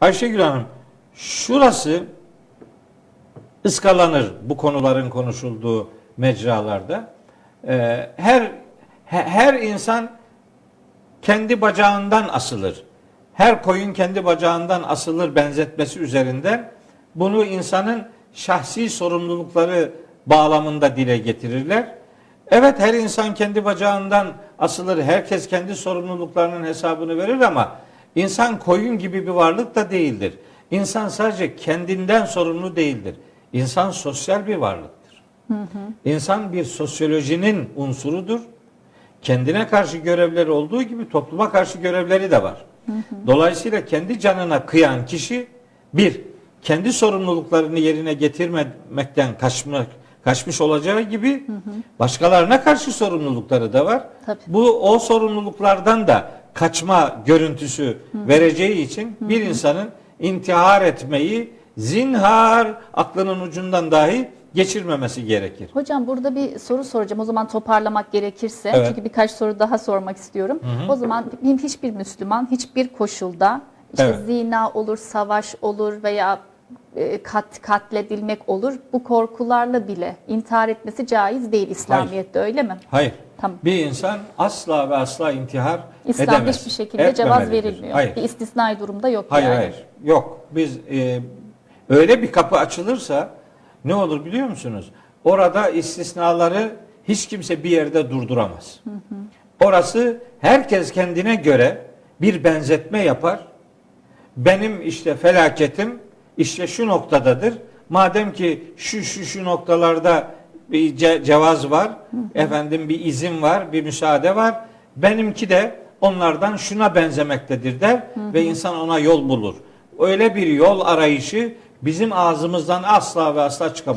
Ayşegül Hanım, şurası ıskalanır bu konuların konuşulduğu mecralarda. Ee, her he- her insan kendi bacağından asılır. Her koyun kendi bacağından asılır benzetmesi üzerinden bunu insanın şahsi sorumlulukları bağlamında dile getirirler. Evet her insan kendi bacağından asılır. Herkes kendi sorumluluklarının hesabını verir ama insan koyun gibi bir varlık da değildir. İnsan sadece kendinden sorumlu değildir. İnsan sosyal bir varlıktır. İnsan bir sosyolojinin unsurudur. Kendine karşı görevleri olduğu gibi topluma karşı görevleri de var. Dolayısıyla kendi canına kıyan kişi bir, kendi sorumluluklarını yerine getirmemekten kaçmak, kaçmış olacağı gibi başkalarına karşı sorumlulukları da var. Tabii. Bu o sorumluluklardan da kaçma görüntüsü vereceği için bir insanın intihar etmeyi zinhar aklının ucundan dahi geçirmemesi gerekir. Hocam burada bir soru soracağım. O zaman toparlamak gerekirse. Evet. Çünkü birkaç soru daha sormak istiyorum. O zaman bir- hiçbir Müslüman hiçbir koşulda işte Evet. zina olur, savaş olur veya kat katledilmek olur. Bu korkularla bile intihar etmesi caiz değil İslamiyet'te öyle mi? Hayır. Tamam. Bir insan asla ve asla intihar İslam'da edemez. hiçbir şekilde cevaz Etmemelidir. verilmiyor. Hayır. Bir istisnai durumda yok Hayır yani. hayır. Yok. Biz e, öyle bir kapı açılırsa ne olur biliyor musunuz? Orada istisnaları hiç kimse bir yerde durduramaz. Orası herkes kendine göre bir benzetme yapar. Benim işte felaketim işte şu noktadadır. Madem ki şu şu şu noktalarda bir ce- cevaz var, efendim bir izin var, bir müsaade var. Benimki de onlardan şuna benzemektedir der ve insan ona yol bulur. Öyle bir yol arayışı bizim ağzımızdan asla ve asla çıkamaz.